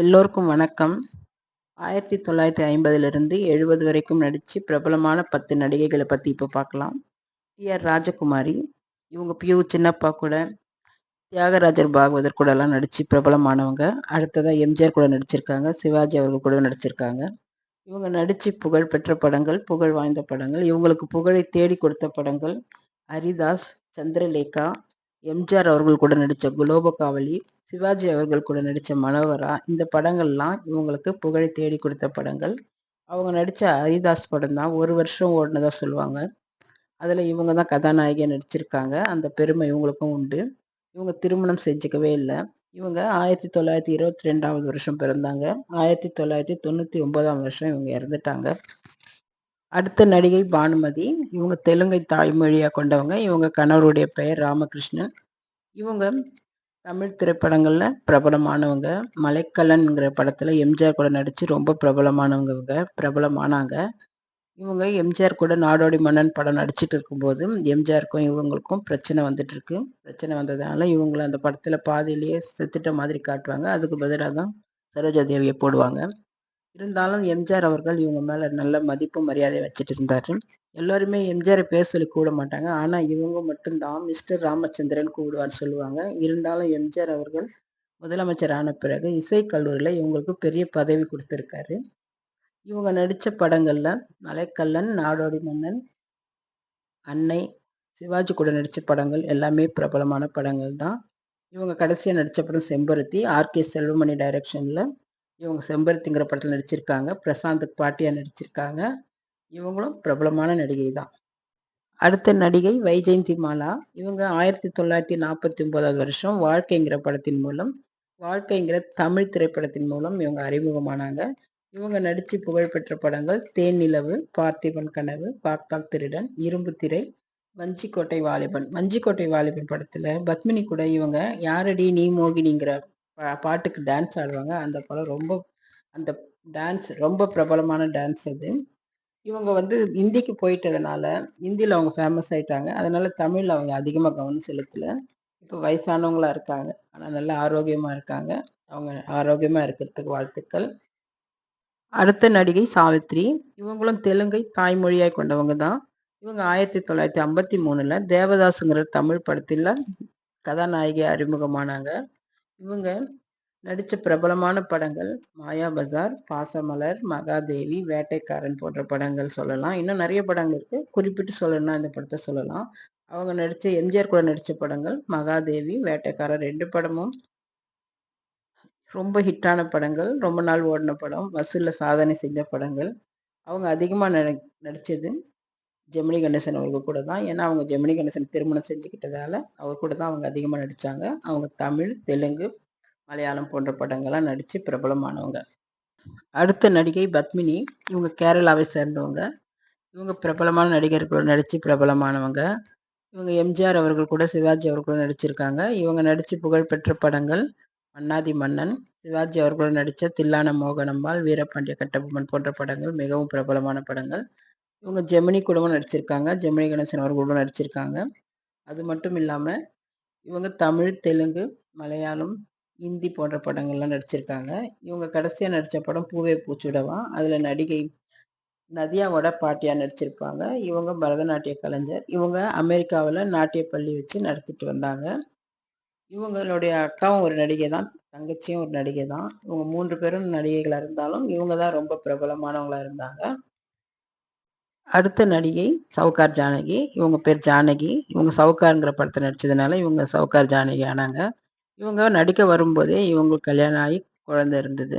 எல்லோருக்கும் வணக்கம். ஆயிரத்தி தொள்ளாயிரத்தி ஐம்பதுலேருந்து எழுபது வரைக்கும் நடித்து பிரபலமான பத்து நடிகைகளை பற்றி இப்போ பார்க்கலாம் டி ஆர் ராஜகுமாரி இவங்க பியூ சின்னப்பா கூட தியாகராஜர் பாகவதர் கூடலாம் நடித்து பிரபலமானவங்க. அடுத்ததாக எம்ஜிஆர் கூட நடிச்சிருக்காங்க சிவாஜி அவர்கள் கூட நடிச்சிருக்காங்க. இவங்க நடித்து புகழ் பெற்ற படங்கள் புகழ் வாய்ந்த படங்கள் இவங்களுக்கு புகழை தேடி கொடுத்த படங்கள் ஹரிதாஸ் சந்திரலேகா எம்ஜிஆர் அவர்கள் கூட நடித்த குலோப காவலி சிவாஜி அவர்கள் கூட நடித்த மனோகரா இந்த படங்கள்லாம் இவங்களுக்கு புகழை தேடி கொடுத்த படங்கள். அவங்க நடித்த ஹரிதாஸ் படம் தான் ஒரு வருஷம் ஓடினதாக சொல்லுவாங்க. அதில் இவங்க தான் கதாநாயகியாக நடிச்சிருக்காங்க. அந்த பெருமை இவங்களுக்கும் உண்டு. இவங்க திருமணம் செஞ்சுக்கவே இல்லை. இவங்க ஆயிரத்தி தொள்ளாயிரத்தி இருபத்தி ரெண்டாவது வருஷம் பிறந்தாங்க. ஆயிரத்தி தொள்ளாயிரத்தி தொண்ணூற்றி ஒன்பதாம் வருஷம் இவங்க இறந்துட்டாங்க. அடுத்த நடிகை பானுமதி. இவங்க தெலுங்கை தாய்மொழியாக கொண்டவங்க. இவங்க கணவருடைய பெயர் ராமகிருஷ்ணன். இவங்க தமிழ் திரைப்படங்களில் பிரபலமானவங்க. மலைக்கல்லன்ங்கிற படத்தில் எம்ஜிஆர் கூட நடித்து ரொம்ப பிரபலமானவங்க இவங்க பிரபலமானாங்க. இவங்க எம்ஜிஆர் கூட நாடோடி மன்னன் படம் நடிச்சிட்டு இருக்கும்போது எம்ஜிஆருக்கும் இவங்களுக்கும் பிரச்சனை வந்துட்டு இருக்கு பிரச்சனை வந்ததுனால இவங்களை அந்த படத்தில் பாதியிலேயே செத்துட்ட மாதிரி காட்டுவாங்க. அதுக்கு பதிலாக தான் சரோஜா தேவியை போடுவாங்க. இருந்தாலும் எம்ஜிஆர் அவர்கள் இவங்க மேலே நல்ல மதிப்பு மரியாதை வச்சுட்டு இருந்தார். எல்லோருமே எம்ஜிஆரை பேர் சொல்லி கூட மாட்டாங்க. ஆனால் இவங்க மட்டும்தான் மிஸ்டர் ராமச்சந்திரன் கூடுவான்னு சொல்லுவாங்க. இருந்தாலும் எம்ஜிஆர் அவர்கள் முதலமைச்சர் ஆன பிறகு இசைக்கல்லூரியில் இவங்களுக்கு பெரிய பதவி கொடுத்துருக்காரு. இவங்க நடித்த படங்களில் மலைக்கல்லன் நாடோடி மன்னன் அன்னை சிவாஜி கூட நடித்த படங்கள் எல்லாமே பிரபலமான படங்கள் தான் இவங்க கடைசியாக நடித்த படம் செம்பருத்தி ஆர்கே செல்வமணி டைரக்ஷனில் இவங்க செம்பருத்திங்கிற படத்தில் நடிச்சிருக்காங்க. பிரசாந்துக்கு பாட்டியாக நடிச்சிருக்காங்க. இவங்களும் பிரபலமான நடிகை தான் அடுத்த நடிகை வைஜெயந்தி மாலா. இவங்க ஆயிரத்தி தொள்ளாயிரத்தி நாற்பத்தி ஒன்பதாவது வருஷம் வாழ்க்கைங்கிற படத்தின் மூலம் வாழ்க்கைங்கிற தமிழ் திரைப்படத்தின் மூலம் இவங்க அறிமுகமானாங்க. இவங்க நடித்து புகழ்பெற்ற படங்கள் தேன் நிலவு பார்த்திபன் கனவு பார்த்தால் திருடன் இரும்பு திரை வஞ்சிக்கோட்டை வாலிபன். வஞ்சிக்கோட்டை வாலிபன் படத்தில் பத்மினி கூட இவங்க யாரடி நீ மோகினிங்கிற பாட்டுக்கு டான்ஸ் ஆடுவாங்க. அந்த படம் ரொம்ப அந்த டான்ஸ் ரொம்ப பிரபலமான டான்ஸ் அது. இவங்க வந்து ஹிந்திக்கு போயிட்டதுனால ஹிந்தியில் அவங்க ஃபேமஸ் ஆயிட்டாங்க. அதனால தமிழில் அவங்க அதிகமாக கவனம் செலுத்தலை. இப்போ வயசானவங்களா இருக்காங்க. ஆனால் நல்லா ஆரோக்கியமாக இருக்காங்க. அவங்க ஆரோக்கியமாக இருக்கிறதுக்கு வாழ்த்துக்கள். அடுத்த நடிகை சாவித்ரி. இவங்களும் தெலுங்கை தாய்மொழியாக கொண்டவங்க தான். இவங்க ஆயிரத்தி தொள்ளாயிரத்தி ஐம்பத்தி மூணில் தேவதாசுங்கிற தமிழ் படத்தில் கதாநாயகி அறிமுகமானாங்க. இவங்க நடித்த பிரபலமான படங்கள் மாயா பஜார் பாசமலர் மகாதேவி வேட்டைக்காரன் போன்ற படங்கள் சொல்லலாம். இன்னும் நிறைய படங்கள் இருக்குது குறிப்பிட்டு சொல்லணும்னா இந்த படத்தை சொல்லலாம். அவங்க நடித்த எம்ஜிஆர் கூட நடித்த படங்கள் மகாதேவி வேட்டைக்காரர் ரெண்டு படமும் ரொம்ப ஹிட்டான படங்கள். ரொம்ப நாள் ஓடின படம். வசூலில் சாதனை செஞ்ச படங்கள். அவங்க அதிகமாக நடி நடித்தது ஜெமினி கணேசன் அவங்க கூட தான். ஏன்னா அவங்க ஜெமினி கணேசன் திருமணம் செஞ்சுக்கிட்டதால அவர் கூட தான் அவங்க அதிகமாக நடித்தாங்க அவங்க தமிழ் தெலுங்கு மலையாளம் போன்ற படங்கள்லாம் நடித்து பிரபலமானவங்க. அடுத்த நடிகை பத்மினி. இவங்க கேரளாவை சேர்ந்தவங்க. இவங்க பிரபலமான நடிகர்கள் நடித்து பிரபலமானவங்க. இவங்க எம்ஜிஆர் அவர்கள் கூட சிவாஜி அவர்கள் நடிச்சிருக்காங்க. இவங்க நடித்து புகழ்பெற்ற படங்கள் மன்னாதி மன்னன் சிவாஜி அவர்கள் நடித்த தில்லான மோகனம்மாள் வீரபாண்டிய கட்டபொம்மன் போன்ற படங்கள் மிகவும் பிரபலமான படங்கள். இவங்க ஜெமினி கூடவும் நடிச்சிருக்காங்க. ஜெமினி கணேசன் அவர்களோட நடிச்சிருக்காங்க. அது மட்டும் இல்லாமல் இவங்க தமிழ் தெலுங்கு மலையாளம் ஹிந்தி போன்ற படங்கள்லாம் நடிச்சிருக்காங்க. இவங்க கடைசியாக நடித்த படம் பூவே பூச்சுடவா. அதில் நடிகை நதியாவோட பாட்டியாக நடிச்சிருப்பாங்க. இவங்க பரதநாட்டிய கலைஞர். இவங்க அமெரிக்காவில் நாட்டிய பள்ளி வச்சு நடத்திட்டு வந்தாங்க. இவங்களுடைய அக்காவும் ஒரு நடிகை தான் தங்கச்சியும் ஒரு நடிகை தான் இவங்க மூன்று பேரும் நடிகைகளாக இருந்தாலும் இவங்க தான் ரொம்ப பிரபலமானவங்களாக இருந்தாங்க. அடுத்த நடிகை சவுகார் ஜானகி. இவங்க பேர் ஜானகி. இவங்க சவுகாருங்கிற படத்தை நடிச்சதுனால இவங்க சவுகார் ஜானகி ஆனாங்க. இவங்க நடிக்க வரும்போதே இவங்களுக்கு கல்யாணம் ஆகி குழந்தை இருந்தது.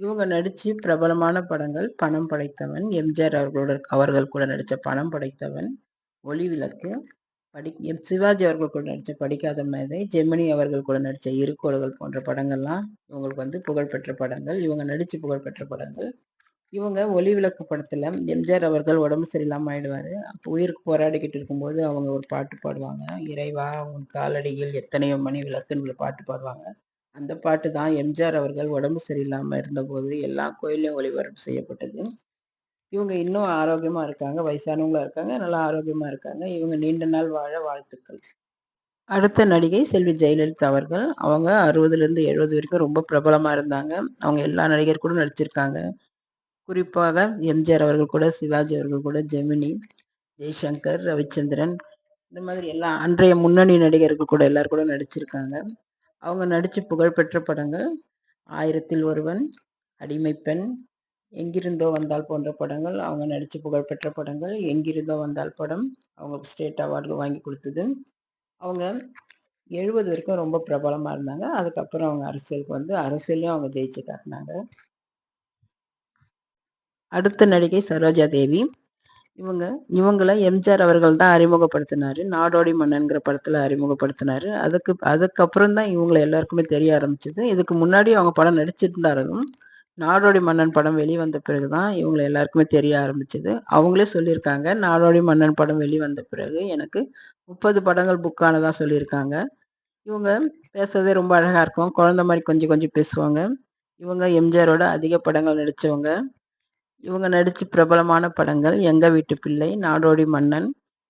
இவங்க நடித்து பிரபலமான படங்கள் பணம் படைத்தவன் எம்ஜிஆர் அவர்களோட அவர்கள் கூட நடித்த பணம் படைத்தவன் ஒளி விளக்கு படி எம் சிவாஜி அவர்கள் கூட நடித்த படிக்காத மேதை ஜெமினி அவர்கள் கூட நடித்த இருக்கோள்கள் போன்ற படங்கள்லாம் இவங்களுக்கு வந்து புகழ்பெற்ற படங்கள். இவங்க நடித்து புகழ்பெற்ற படங்கள். இவங்க ஒளி விளக்கு படத்தில் எம்ஜிஆர் அவர்கள் உடம்பு சரியில்லாமல் ஆயிடுவார். அப்போ உயிருக்கு போராடிக்கிட்டு இருக்கும்போது அவங்க ஒரு பாட்டு பாடுவாங்க. இறைவா உன் காலடியில் எத்தனையோ மணி விளக்குன்னு பாட்டு பாடுவாங்க. அந்த பாட்டு தான் எம்ஜிஆர் அவர்கள் உடம்பு சரியில்லாமல் இருந்தபோது எல்லா கோயிலையும் ஒளிபரப்பு செய்யப்பட்டது. இவங்க இன்னும் ஆரோக்கியமாக இருக்காங்க. வயசானவங்களா இருக்காங்க. நல்லா ஆரோக்கியமாக இருக்காங்க. இவங்க நீண்ட நாள் வாழ வாழ்த்துக்கள். அடுத்த நடிகை செல்வி ஜெயலலிதா அவர்கள். அவங்க அறுபதுலேருந்து எழுபது வரைக்கும் ரொம்ப பிரபலமாக இருந்தாங்க. அவங்க எல்லா நடிகர் கூட நடிச்சிருக்காங்க. குறிப்பாக எம்ஜிஆர் அவர்கள் கூட சிவாஜி அவர்கள் கூட ஜெமினி ஜெய்சங்கர் ரவிச்சந்திரன் இந்த மாதிரி எல்லா அன்றைய முன்னணி நடிகர்கள் கூட எல்லாரும் கூட நடிச்சிருக்காங்க. அவங்க நடித்து புகழ்பெற்ற படங்கள் ஆயிரத்தில் ஒருவன் அடிமை பெண் எங்கிருந்தோ வந்தால் போன்ற படங்கள் அவங்க நடித்து புகழ்பெற்ற படங்கள் எங்கிருந்தோ வந்தால் படம் அவங்களுக்கு ஸ்டேட் அவார்டு வாங்கி கொடுத்தது. அவங்க எழுபது வரைக்கும் ரொம்ப பிரபலமாக இருந்தாங்க. அதுக்கப்புறம் அவங்க அரசியலுக்கு வந்து அரசியலையும் அவங்க ஜெயிச்சு காட்டினாங்க. அடுத்த நடிகை சரோஜா தேவி. இவங்க இவங்களை எம்ஜிஆர் அவர்கள் தான் அறிமுகப்படுத்தினாரு. நாடோடி மன்னன்கிற படத்தில் அறிமுகப்படுத்தினாரு. அதுக்கு அதுக்கப்புறம் தான் இவங்களை எல்லாருக்குமே தெரிய ஆரம்பிச்சது. இதுக்கு முன்னாடி அவங்க படம் நடிச்சிருந்தாலும் நாடோடி மன்னன் படம் வெளிவந்த பிறகு தான் இவங்களை எல்லாருக்குமே தெரிய ஆரம்பிச்சது. அவங்களே சொல்லியிருக்காங்க நாடோடி மன்னன் படம் வெளிவந்த பிறகு எனக்கு முப்பது படங்கள் புக்கானதாக சொல்லியிருக்காங்க. இவங்க பேசுறதே ரொம்ப அழகாக இருக்கும். குழந்த மாதிரி கொஞ்சம் கொஞ்சம் பேசுவாங்க. இவங்க எம்ஜிஆரோட அதிக படங்கள் நடித்தவங்க இவங்க நடித்த பிரபலமான படங்கள் எங்கள் வீட்டு பிள்ளை நாடோடி மன்னன்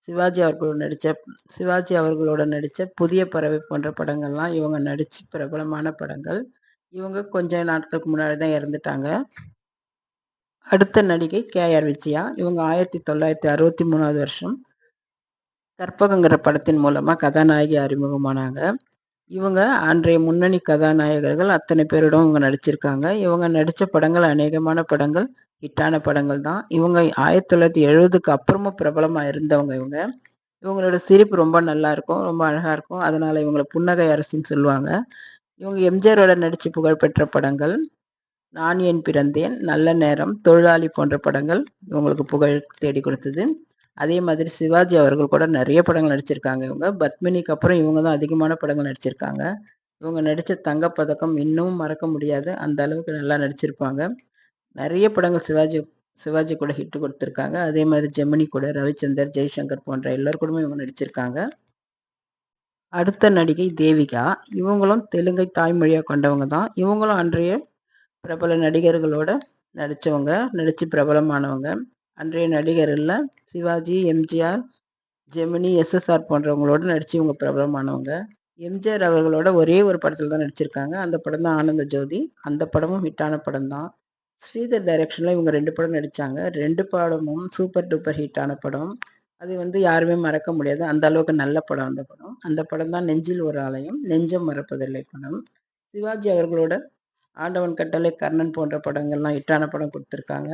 சிவாஜி அவர்களோட நடித்த சிவாஜி அவர்களோட நடித்த புதிய பறவை போன்ற படங்கள்லாம் இவங்க நடித்து பிரபலமான படங்கள். இவங்க கொஞ்ச நாட்களுக்கு முன்னாடி தான் இறந்துட்டாங்க. அடுத்த நடிகை கே ஆர் விஜயா. இவங்க ஆயிரத்தி தொள்ளாயிரத்தி அறுபத்தி மூணாவது வருஷம் கற்பகங்கிற படத்தின் மூலமாக கதாநாயகி அறிமுகமானாங்க. இவங்க அன்றைய முன்னணி கதாநாயகர்கள் அத்தனை பேரிடம் இவங்க நடிச்சிருக்காங்க. இவங்க நடித்த படங்கள் அநேகமான படங்கள் ஹிட்டான படங்கள் தான். இவங்க ஆயிரத்தி தொள்ளாயிரத்தி எழுபதுக்கு அப்புறமும் பிரபலமாக இருந்தவங்க இவங்க. இவங்களோட சிரிப்பு ரொம்ப நல்லா இருக்கும் ரொம்ப அழகாக இருக்கும். அதனால் இவங்களை புன்னகை அரசின்னு சொல்லுவாங்க. இவங்க எம்ஜிஆரோட நடித்து புகழ்பெற்ற படங்கள் நான் என் பிறந்தேன் நல்ல நேரம் தொழிலாளி போன்ற படங்கள் இவங்களுக்கு புகழ் தேடி கொடுத்தது. அதே மாதிரி சிவாஜி அவர்கள் கூட நிறைய படங்கள் நடிச்சிருக்காங்க இவங்க. பத்மினிக்கு அப்புறம் இவங்க தான் அதிகமான படங்கள் நடிச்சிருக்காங்க. இவங்க நடித்த தங்கப்பதக்கம் இன்னும் மறக்க முடியாது. அந்த அளவுக்கு நல்லா நடிச்சிருப்பாங்க. நிறைய படங்கள் சிவாஜி சிவாஜி கூட ஹிட் கொடுத்துருக்காங்க. அதே மாதிரி ஜெமினி கூட ரவிச்சந்தர் ஜெய்சங்கர் போன்ற எல்லோரு கூடமே இவங்க நடிச்சிருக்காங்க. அடுத்த நடிகை தேவிகா. இவங்களும் தெலுங்கை தாய்மொழியாக கொண்டவங்க தான். இவங்களும் அன்றைய பிரபல நடிகர்களோட நடித்தவங்க நடித்து பிரபலமானவங்க. அன்றைய நடிகர்களில் சிவாஜி எம்ஜிஆர் ஜெமினி எஸ்எஸ்ஆர் போன்றவங்களோட நடித்து இவங்க பிரபலமானவங்க. எம்ஜிஆர் அவர்களோட ஒரே ஒரு படத்தில் தான் நடிச்சிருக்காங்க. அந்த படம் தான் ஆனந்த ஜோதி. அந்த படமும் ஹிட்டான படம் தான். ஸ்ரீதர் டைரக்ஷனில் இவங்க ரெண்டு படம் நடித்தாங்க ரெண்டு படமும் சூப்பர் டூப்பர் ஹிட்டான படம். அது வந்து யாருமே மறக்க முடியாது. அந்த அளவுக்கு நல்ல படம் அந்த படம். அந்த படம் தான் நெஞ்சில் ஒரு ஆலயம் நெஞ்சம் மறப்பதில்லை படம். சிவாஜி அவர்களோட ஆண்டவன் கட்டளை கர்ணன் போன்ற படங்கள்லாம் ஹிட்டான படம் கொடுத்துருக்காங்க.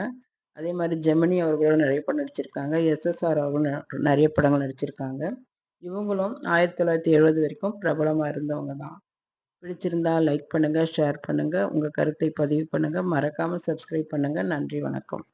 அதே மாதிரி ஜெமினி அவர்களோட நிறைய படம் நடிச்சிருக்காங்க. எஸ்எஸ்ஆர் அவர்களும் நிறைய படங்கள் நடிச்சிருக்காங்க. இவங்களும் ஆயிரத்தி தொள்ளாயிரத்தி எழுபது வரைக்கும் பிரபலமாக இருந்தவங்க தான். பிடிச்சிருந்தா லைக் பண்ணுங்கள் ஷேர் பண்ணுங்கள் உங்கள் கருத்தை பதிவு பண்ணுங்கள் மறக்காமல் சப்ஸ்கிரைப் பண்ணுங்கள் நன்றி வணக்கம்.